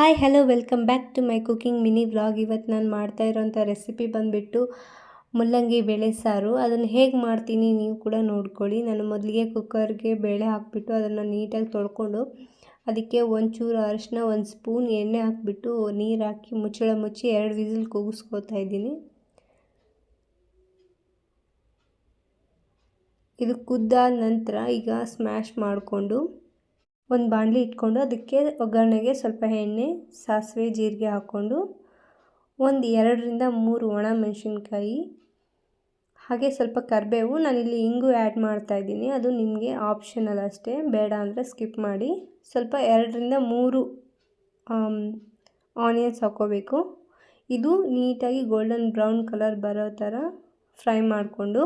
Hi hello welcome back to my cooking mini vlog ಇವತ್ತು ನಾನು ಮಾಡ್ತಾ ಇರೋಂಥ ರೆಸಿಪಿ ಬಂದುಬಿಟ್ಟು ಮುಲ್ಲಂಗಿ ಬೇಳೆ ಸಾರು. ಅದನ್ನು ಹೇಗೆ ಮಾಡ್ತೀನಿ ನೀವು ಕೂಡ ನೋಡ್ಕೊಳ್ಳಿ. ನಾನು ಮೊದಲಿಗೆ ಕುಕ್ಕರ್ಗೆ ಬೇಳೆ ಹಾಕಿಬಿಟ್ಟು ಅದನ್ನು ನೀಟಾಗಿ ತೊಳ್ಕೊಂಡು ಅದಕ್ಕೆ ಒಂಚೂರು ಅರಿಶಿನ ಒಂದು ಸ್ಪೂನ್ ಎಣ್ಣೆ ಹಾಕಿಬಿಟ್ಟು ನೀರು ಹಾಕಿ ಮುಚ್ಚಳ ಮುಚ್ಚಿ ಎರಡು ವಿಸಿಲ್ ಕೂಗಿಸ್ಕೋತಾ ಇದ್ದೀನಿ. ಇದು ಕುದ್ದಾದ ನಂತರ ಈಗ ಸ್ಮ್ಯಾಶ್ ಮಾಡಿಕೊಂಡು ಒಂದು ಬಾಣಲಿ ಇಟ್ಕೊಂಡು ಅದಕ್ಕೆ ಒಗ್ಗರಣೆಗೆ ಸ್ವಲ್ಪ ಎಣ್ಣೆ, ಸಾಸಿವೆ, ಜೀರಿಗೆ ಹಾಕ್ಕೊಂಡು ಒಂದು ಎರಡರಿಂದ ಮೂರು ಒಣ ಮೆಣಸಿನ್ಕಾಯಿ, ಹಾಗೆ ಸ್ವಲ್ಪ ಕರಿಬೇವು. ನಾನಿಲ್ಲಿ ಇಂಗು ಆ್ಯಡ್ ಮಾಡ್ತಾಯಿದ್ದೀನಿ ಅದು ನಿಮಗೆ ಆಪ್ಷನಲ್ ಅಷ್ಟೇ. ಬೇಡ ಅಂದರೆ ಸ್ಕಿಪ್ ಮಾಡಿ. ಸ್ವಲ್ಪ ಎರಡರಿಂದ ಮೂರು ಆನಿಯನ್ಸ್ ಹಾಕ್ಕೋಬೇಕು. ಇದು ನೀಟಾಗಿ ಗೋಲ್ಡನ್ ಬ್ರೌನ್ ಕಲರ್ ಬರೋ ಥರ ಫ್ರೈ ಮಾಡಿಕೊಂಡು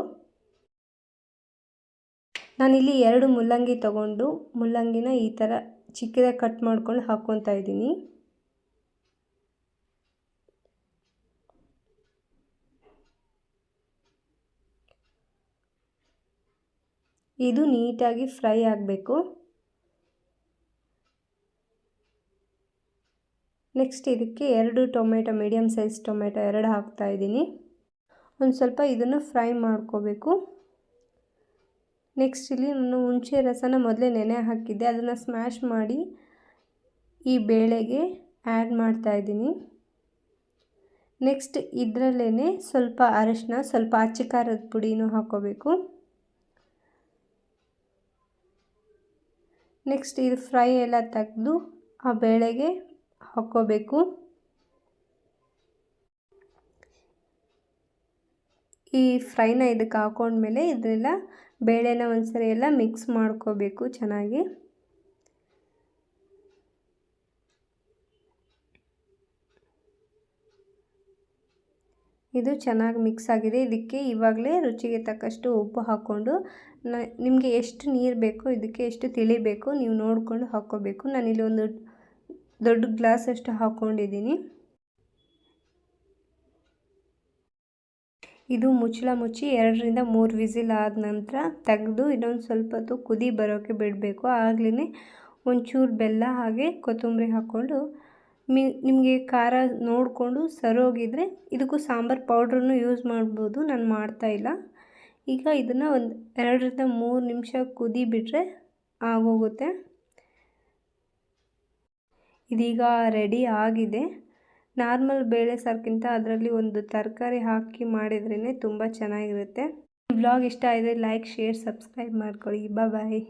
ನಾನಿಲ್ಲಿ ಎರಡು ಮುಲ್ಲಂಗಿ ತಗೊಂಡು ಮುಲ್ಲಂಗಿನ ಈ ಥರ ಚಿಕ್ಕದಾಗಿ ಕಟ್ ಮಾಡ್ಕೊಂಡು ಹಾಕ್ಕೊತಾ ಇದ್ದೀನಿ. ಇದು ನೀಟಾಗಿ ಫ್ರೈ ಆಗಬೇಕು. ನೆಕ್ಸ್ಟ್ ಇದಕ್ಕೆ ಎರಡು ಟೊಮೆಟೊ ಮೀಡಿಯಮ್ ಸೈಜ್ ಟೊಮೆಟೊ ಎರಡು ಹಾಕ್ತಾ ಇದ್ದೀನಿ. ಒಂದು ಸ್ವಲ್ಪ ಇದನ್ನು ಫ್ರೈ ಮಾಡ್ಕೋಬೇಕು. ನೆಕ್ಸ್ಟ್ ಇಲ್ಲಿ ನಾನು ಹುಣಸೆ ರಸನ ಮೊದಲೇ ನೆನೆ ಹಾಕಿದ್ದೆ. ಅದನ್ನು ಸ್ಮ್ಯಾಶ್ ಮಾಡಿ ಈ ಬೇಳೆಗೆ ಆ್ಯಡ್ ಮಾಡ್ತಾಯಿದ್ದೀನಿ ನೆಕ್ಸ್ಟ್ ಇದರಲ್ಲೇ ಸ್ವಲ್ಪ ಅರಶಿನ, ಸ್ವಲ್ಪ ಅಚ್ಚಿ ಖಾರದ ಪುಡಿನೂ ಹಾಕೋಬೇಕು. ನೆಕ್ಸ್ಟ್ ಇದು ಫ್ರೈ ಎಲ್ಲ ತೆಗೆದು ಆ ಬೇಳೆಗೆ ಹಾಕ್ಕೋಬೇಕು ಈ ಫ್ರೈನ ಇದಕ್ಕೆ ಹಾಕೊಂಡ್ಮೇಲೆ ಇದನ್ನೆಲ್ಲ ಬೇಳೆನ ಒಂದ್ಸರಿ ಎಲ್ಲ ಮಿಕ್ಸ್ ಮಾಡ್ಕೋಬೇಕು ಚೆನ್ನಾಗಿ. ಇದು ಚೆನ್ನಾಗಿ ಮಿಕ್ಸ್ ಆಗಿದೆ. ಇದಕ್ಕೆ ಇವಾಗಲೇ ರುಚಿಗೆ ತಕ್ಕಷ್ಟು ಉಪ್ಪು ಹಾಕ್ಕೊಂಡು ನಿಮಗೆ ಎಷ್ಟು ನೀರು ಬೇಕೋ ಇದಕ್ಕೆ ಎಷ್ಟು ತಿಳಿಬೇಕು ನೀವು ನೋಡಿಕೊಂಡು ಹಾಕ್ಕೋಬೇಕು. ನಾನಿಲ್ಲಿ ಒಂದು ದೊಡ್ಡ ಗ್ಲಾಸ್ ಅಷ್ಟು ಹಾಕ್ಕೊಂಡಿದ್ದೀನಿ. ಇದು ಮುಚ್ಚಳ ಮುಚ್ಚಿ ಎರಡರಿಂದ ಮೂರು ವಿಸಿಲ್ ಆದ ನಂತರ ತೆಗೆದು ಇನ್ನೊಂದು ಸ್ವಲ್ಪ ಹೊತ್ತು ಕುದಿ ಬರೋಕ್ಕೆ ಬಿಡಬೇಕು. ಆಗಲೇ ಒಂಚೂರು ಬೆಲ್ಲ ಹಾಗೆ ಕೊತ್ತಂಬರಿ ಹಾಕ್ಕೊಂಡು ಮಿ, ನಿಮಗೆ ಖಾರ ನೋಡಿಕೊಂಡು ಸರೋಗಿದ್ರೆ ಇದಕ್ಕೂ ಸಾಂಬಾರು ಪೌಡ್ರನ್ನು ಯೂಸ್ ಮಾಡ್ಬೋದು. ನಾನು ಮಾಡ್ತಾಯಿಲ್ಲ ಈಗ ಇದನ್ನು ಒಂದು ಎರಡರಿಂದ ಮೂರು ನಿಮಿಷ ಕುದಿ ಬಿಟ್ಟರೆ ಆಗೋಗುತ್ತೆ. ಇದೀಗ ರೆಡಿ ಆಗಿದೆ. ನಾರ್ಮಲ್ ಬೇಳೆ ಸಾರ್ಕಿಂತ ಅದರಲ್ಲಿ ಒಂದು ತರಕಾರಿ ಹಾಕಿ ಮಾಡಿದ್ರೇ ತುಂಬ ಚೆನ್ನಾಗಿರುತ್ತೆ. ಈ ಬ್ಲಾಗ್ ಇಷ್ಟ ಆದರೆ ಲೈಕ್ ಶೇರ್ ಸಬ್ಸ್ಕ್ರೈಬ್ ಮಾಡ್ಕೊಳ್ಳಿ. ಬಾಯ್